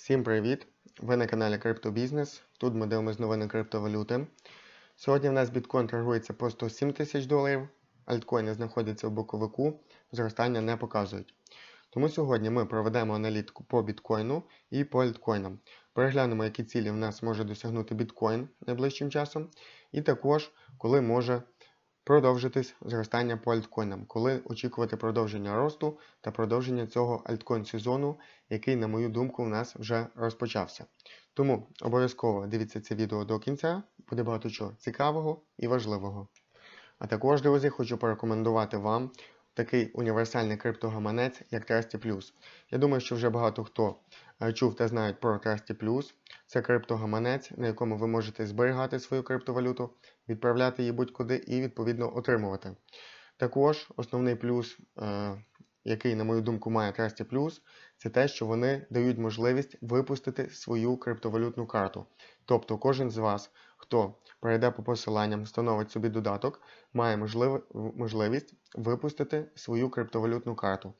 Всім привіт! Ви на каналі Криптобізнес. Тут ми дивимося новини криптовалюти. Сьогодні в нас біткоін торгується по 107 тисяч доларів, альткоїни знаходяться в боковику, зростання не показують. Тому сьогодні ми проведемо аналітику по біткоїну і по альткоїнам. Переглянемо, які цілі в нас може досягнути біткоін найближчим часом, і також коли може продовжитись зростання по альткоїнам, коли очікувати продовження росту та продовження цього альткоін сезону, який, на мою думку, в нас вже розпочався. Тому обов'язково дивіться це відео до кінця, буде багато чого цікавого і важливого. А також, друзі, хочу порекомендувати вам такий універсальний криптогаманець, як Trusty. Я думаю, що вже багато хто чув та знають про Trusty Plus. Це криптогаманець, на якому ви можете зберігати свою криптовалюту, відправляти її будь-куди і відповідно отримувати. Також основний плюс, е, який, на мою думку, має Trusty Plus, це те, що вони дають можливість випустити свою криптовалютну карту. Тобто кожен з вас, хто перейде по посиланням, встановить собі додаток, має можливість випустити свою криптовалютну карту.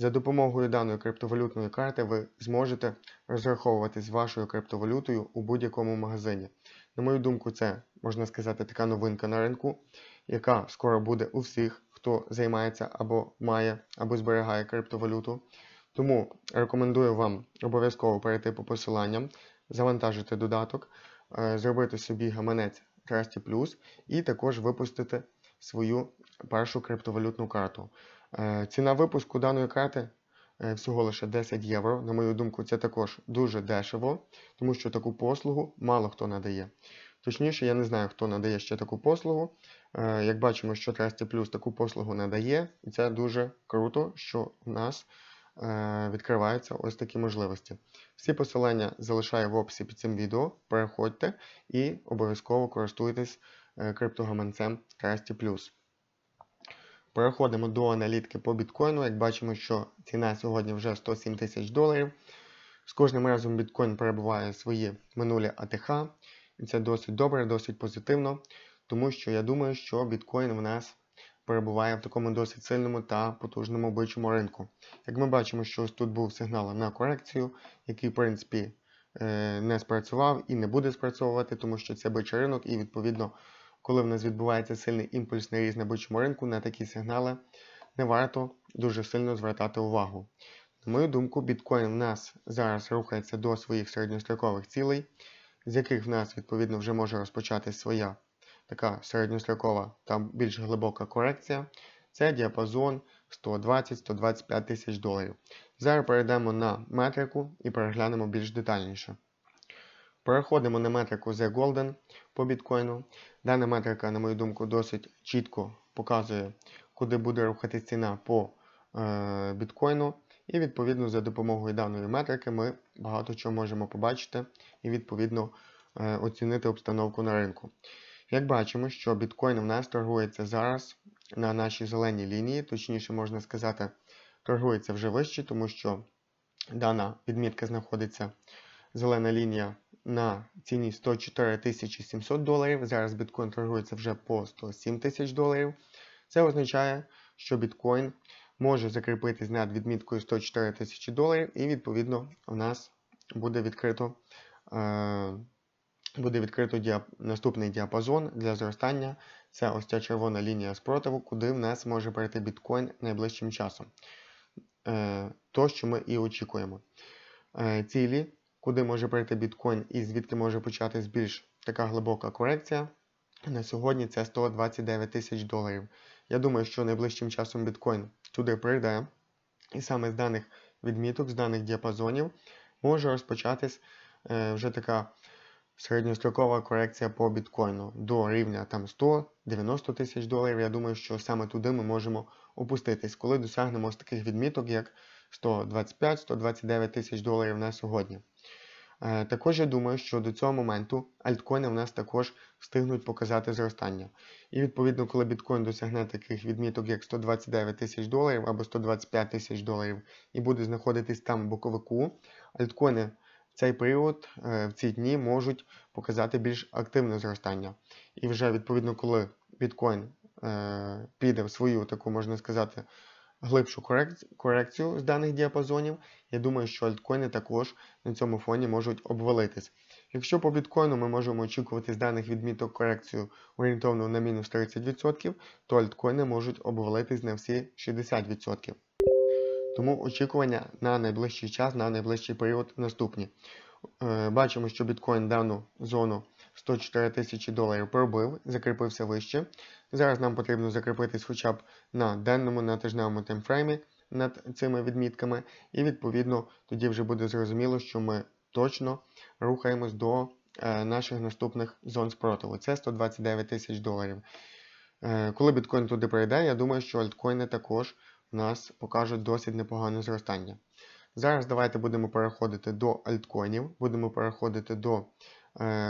За допомогою даної криптовалютної карти ви зможете розраховувати з вашою криптовалютою у будь-якому магазині. На мою думку, це можна сказати така новинка на ринку, яка скоро буде у всіх, хто займається або має, або зберігає криптовалюту. Тому рекомендую вам обов'язково перейти по посиланням, завантажити додаток, е, зробити собі гаманець Trusty Plus і також випустити свою першу криптовалютну карту. Е, Ціна випуску даної карти е, всього лише 10 євро. На мою думку, це також дуже дешево, тому що таку послугу мало хто надає. Точніше, я не знаю, хто надає ще таку послугу. Е, Як бачимо, що Trusty Plus таку послугу надає, і це дуже круто, що в нас відкриваються ось такі можливості. Всі посилання залишаю в описі під цим відео. Переходьте і обов'язково користуйтесь криптогаманцем Trusty Plus. Переходимо до аналітики по біткоїну. Як бачимо, що ціна сьогодні вже 107 тисяч доларів. З кожним разом біткоін перебуває свої минулі АТХ. І це досить добре, досить позитивно, тому що я думаю, що біткоін в нас перебуває в такому досить сильному та потужному бичому ринку. Як ми бачимо, що ось тут був сигнал на корекцію, який, в принципі, е, не спрацював і не буде спрацьовувати, тому що це бичий ринок, і відповідно, коли в нас відбувається сильний імпульсний ріст на бичому ринку, на такі сигнали не варто дуже сильно звертати увагу. На мою думку, біткоін в нас зараз рухається до своїх середньострокових цілей, з яких в нас відповідно вже може розпочатись своя така середньострокова та більш глибока корекція. Це діапазон 120-125 тисяч доларів. Зараз перейдемо на метрику і переглянемо більш детальніше. Переходимо на метрику The Golden по біткоїну. Дана метрика, на мою думку, досить чітко показує, куди буде рухатись ціна по е, біткоїну. І відповідно за допомогою даної метрики ми багато чого можемо побачити і відповідно е, оцінити обстановку на ринку. Як бачимо, що біткоін в нас торгується зараз на нашій зеленій лінії, точніше можна сказати, торгується вже вище, тому що дана відмітка знаходиться зелена лінія на ціні 104 700 доларів. Зараз біткоін торгується вже по 107 тисяч доларів. Це означає, що біткоін може закріпитись над відміткою 104 тисячі доларів, і відповідно у нас буде відкрито. Е буде відкрито діап... наступний діапазон для зростання. Це ось ця червона лінія спротиву, куди в нас може перейти біткоін найближчим часом. Е, То, що ми і очікуємо. Е, Цілі, куди може перейти біткоін і звідки може початись більш така глибока корекція. На сьогодні це 129 тисяч доларів. Я думаю, що найближчим часом біткоін туди прийде. І саме з даних відміток, з даних діапазонів може розпочатись е, вже така середньострокова корекція по біткоїну до рівня там 100-90 тисяч доларів. Я думаю, що саме туди ми можемо опуститись, коли досягнемо ось таких відміток, як 125-129 тисяч доларів на сьогодні. Е, також я думаю, що до цього моменту альткоїни в нас також встигнуть показати зростання. І відповідно, коли біткоін досягне таких відміток, як 129 тисяч доларів або 125 тисяч доларів, і буде знаходитись там в боковику, альткоїни в цей період е, в ці дні можуть показати більш активне зростання. І вже відповідно, коли біткоін е, піде в свою таку, можна сказати, глибшу корекцію з даних діапазонів, я думаю, що альткоїни також на цьому фоні можуть обвалитись. Якщо по біткоїну ми можемо очікувати з даних відміток корекцію орієнтовно на мінус 30%, то альткоїни можуть обвалитись на всі 60%. Тому очікування на найближчий час, на найближчий період наступні. Е, Бачимо, що біткоін дану зону 104 тисячі доларів пробив, закріпився вище. Зараз нам потрібно закріпитись хоча б на денному, на тижневому таймфреймі над цими відмітками, і відповідно тоді вже буде зрозуміло, що ми точно рухаємось до е, наших наступних зон спротиву. Це 129 тисяч доларів. Е, коли біткоін туди прийде, я думаю, що альткоїни також у нас покажуть досить непогане зростання. Зараз давайте будемо переходити до альткоїнів, будемо переходити до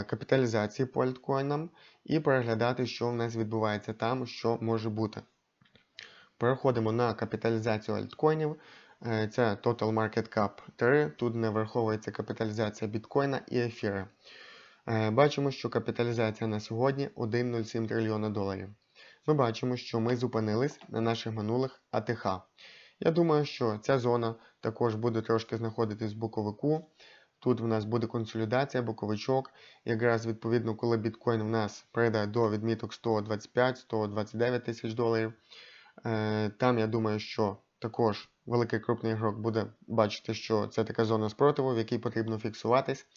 капіталізації по альткоїнам і переглядати, що в нас відбувається там, що може бути. Переходимо на капіталізацію альткоїнів. Е, Це Total Market Cap 3. Тут не враховується капіталізація біткоїна і ефіра. Е, Бачимо, що капіталізація на сьогодні 1,07 трильйона доларів. Ми бачимо, що ми зупинились на наших минулих АТХ. Я думаю, що ця зона також буде трошки знаходитись в боковику. Тут в нас буде консолідація, боковичок. Якраз відповідно, коли біткоін в нас прийде до відміток 125-129 тисяч доларів. Е, Там я думаю, що також великий крупний ігрок буде бачити, що це така зона спротиву, в якій потрібно фіксуватись.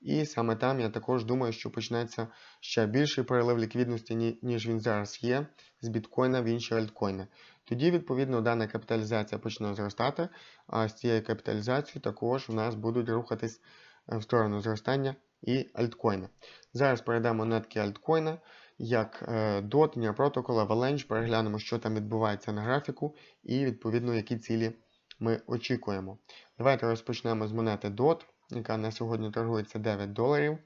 І саме там я також думаю, що почнеться ще більший перелив ліквідності, ніж він зараз є, з біткоїна в інші альткоїни. Тоді, відповідно, дана капіталізація почне зростати, а з цією капіталізацією також в нас будуть рухатись е, в сторону зростання і альткоїни. Зараз перейдемо на такі альткоїни, як е, DOT, Near Protocol, Avalanche, переглянемо, що там відбувається на графіку, і відповідно, які цілі ми очікуємо. Давайте розпочнемо з монети DOT, яка на сьогодні торгується 9 доларів.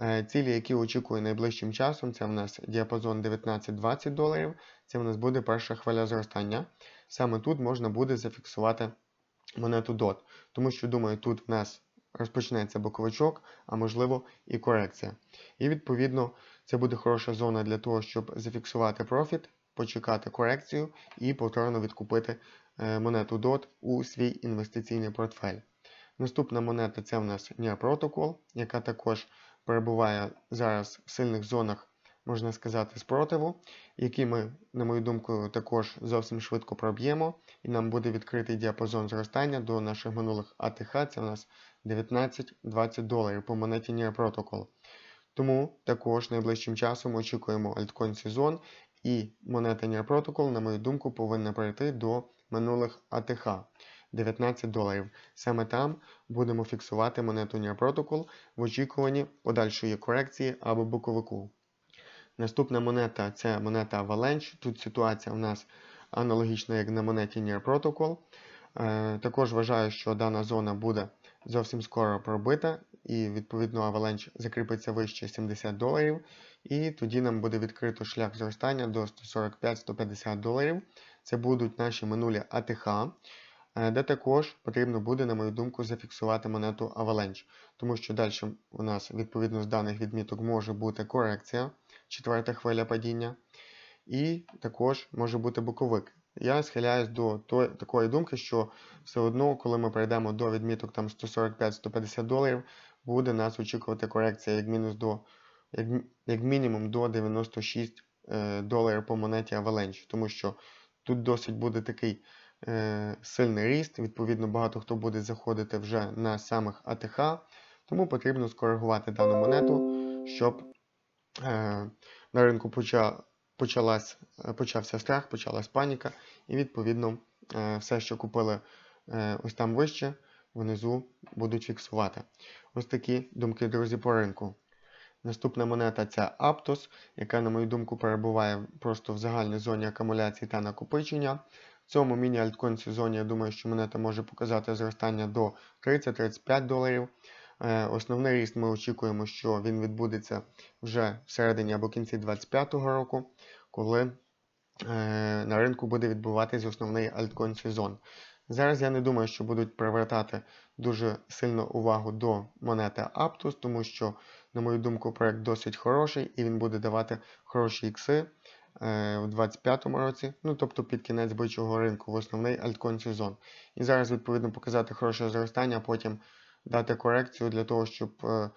Е, Цілі, які очікую найближчим часом, це в нас діапазон 19-20 доларів. Це в нас буде перша хвиля зростання. Саме тут можна буде зафіксувати монету DOT, тому що, думаю, тут в нас розпочнеться боковичок, а можливо і корекція. І відповідно це буде хороша зона для того, щоб зафіксувати профіт, почекати корекцію і повторно відкупити е, монету DOT у свій інвестиційний портфель. Наступна монета це в нас NIA Protocol, яка також перебуває зараз в сильних зонах, можна сказати, спротиву, які ми, на мою думку, також зовсім швидко проб'ємо, і нам буде відкритий діапазон зростання до наших минулих АТХ, це у нас 19-20 доларів по монеті NIA Protocol. Тому також найближчим часом очікуємо альткоін сезон, і монета NIA Protocol, на мою думку, повинна прийти до минулих АТХ. 19 доларів. Саме там будемо фіксувати монету NIA Protocol в очікуванні подальшої корекції або боковику. Наступна монета це монета Avalanche. Тут ситуація у нас аналогічна, як на монеті NIA Protocol. Е, також вважаю, що дана зона буде зовсім скоро пробита, і відповідно Avalanche закріпиться вище 70 доларів. І тоді нам буде відкрито шлях зростання до 145-150 доларів. Це будуть наші минулі АТХ. Е, де також потрібно буде, на мою думку, зафіксувати монету Avalanche, тому що далі у нас, відповідно з даних відміток, може бути корекція, четверта хвиля падіння, і також може бути боковик. Я схиляюсь до той, такої думки, що все одно, коли ми прийдемо до відміток 145-150 доларів, буде нас очікувати корекція як мінус до, як, як мінімум до 96 е, доларів по монеті Avalanche, тому що тут досить буде такий е, сильний ріст, відповідно, багато хто буде заходити вже на самих АТХ, тому потрібно скоригувати дану монету, щоб е, на ринку поча, почалась, е, почався страх, почалась паніка, і відповідно е, все, що купили е, ось там вище, внизу будуть фіксувати. Ось такі думки, друзі, по ринку. Наступна монета це Aptos, яка, на мою думку, перебуває просто в загальній зоні акумуляції та накопичення. В цьому міні-альткоін сезоні, я думаю, що монета може показати зростання до 30-35 доларів. Е, Основний ріст ми очікуємо, що він відбудеться вже всередині або кінці 2025 року, коли е, на ринку буде відбуватись основний альткоін сезон. Зараз я не думаю, що будуть привертати дуже сильно увагу до монети Aptos, тому що, на мою думку, проект досить хороший і він буде давати хороші ікси е, у 2025 році, ну тобто під кінець бичого ринку в основний альткоін сезон. І зараз, відповідно, показати хороше зростання, а потім дати корекцію для того, щоб е,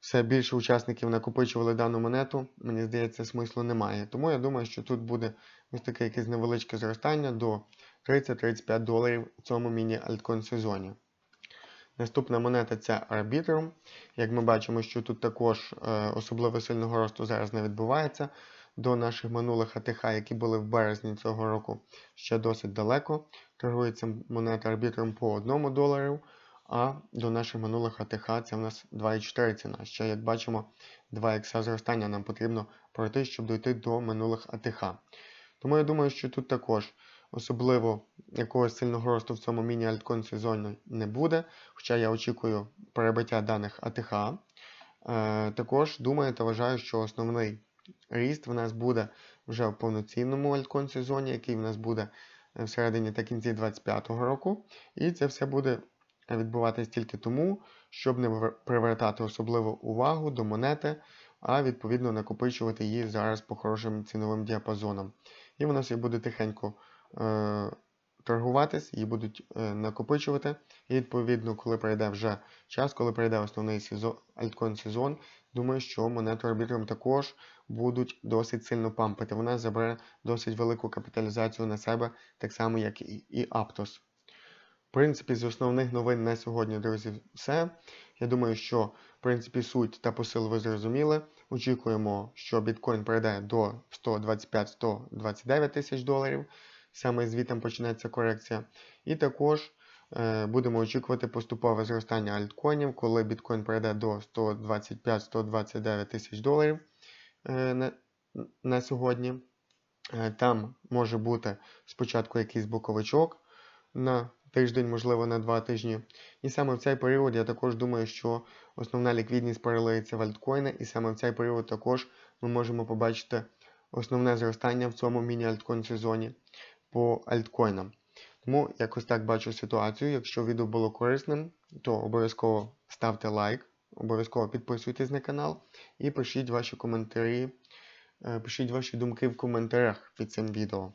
все більше учасників накопичували дану монету. Мені здається, смислу немає. Тому я думаю, що тут буде ось таке якесь невеличке зростання до 30-35 доларів в цьому міні-альткоін сезоні. Наступна монета це Arbitrum. Як ми бачимо, що тут також е, особливо сильного росту зараз не відбувається. До наших минулих АТХ, які були в березні цього року, ще досить далеко. Торгується монета Arbitrum по 1 долару, а до наших минулих АТХ це в нас 2,4 ціна. Ще, як бачимо, 2 ікса зростання нам потрібно пройти, щоб дойти до минулих АТХ. Тому я думаю, що тут також особливо якогось сильного росту в цьому міні-альткоін сезоні не буде. Хоча я очікую перебиття даних АТХ. Е, також думаю та вважаю, що основний ріст в нас буде вже в повноцінному альткоін сезоні, який в нас буде всередині та кінці 2025 року. І це все буде відбуватись тільки тому, щоб не привертати особливу увагу до монети, а відповідно накопичувати її зараз по хорошим ціновим діапазонам. І вона собі буде тихенько е, торгуватись, її будуть е, накопичувати. І відповідно, коли прийде вже час, коли прийде основний сезон, альткоін сезон, думаю, що монету арбітром також будуть досить сильно пампити. Вона забере досить велику капіталізацію на себе, так само, як і, Aptos. В принципі, з основних новин на сьогодні, друзі, все. Я думаю, що в принципі суть та посил ви зрозуміли. Очікуємо, що біткоін прийде до 125-129 тисяч доларів. Саме звітом почнеться корекція. І також е, будемо очікувати поступове зростання альткоїнів, коли біткоін прийде до 125-129 тисяч доларів е, на, на сьогодні. Е, Там може бути спочатку якийсь боковичок на тиждень, можливо, на два тижні. І саме в цей період я також думаю, що основна ліквідність перелиється в альткоїни, і саме в цей період також ми можемо побачити основне зростання в цьому міні-альткоін сезоні по альткоїнам. Тому якось так бачу ситуацію. Якщо відео було корисним, то обов'язково ставте лайк, обов'язково підписуйтесь на канал і пишіть ваші коментарі, е, пишіть ваші думки в коментарях під цим відео.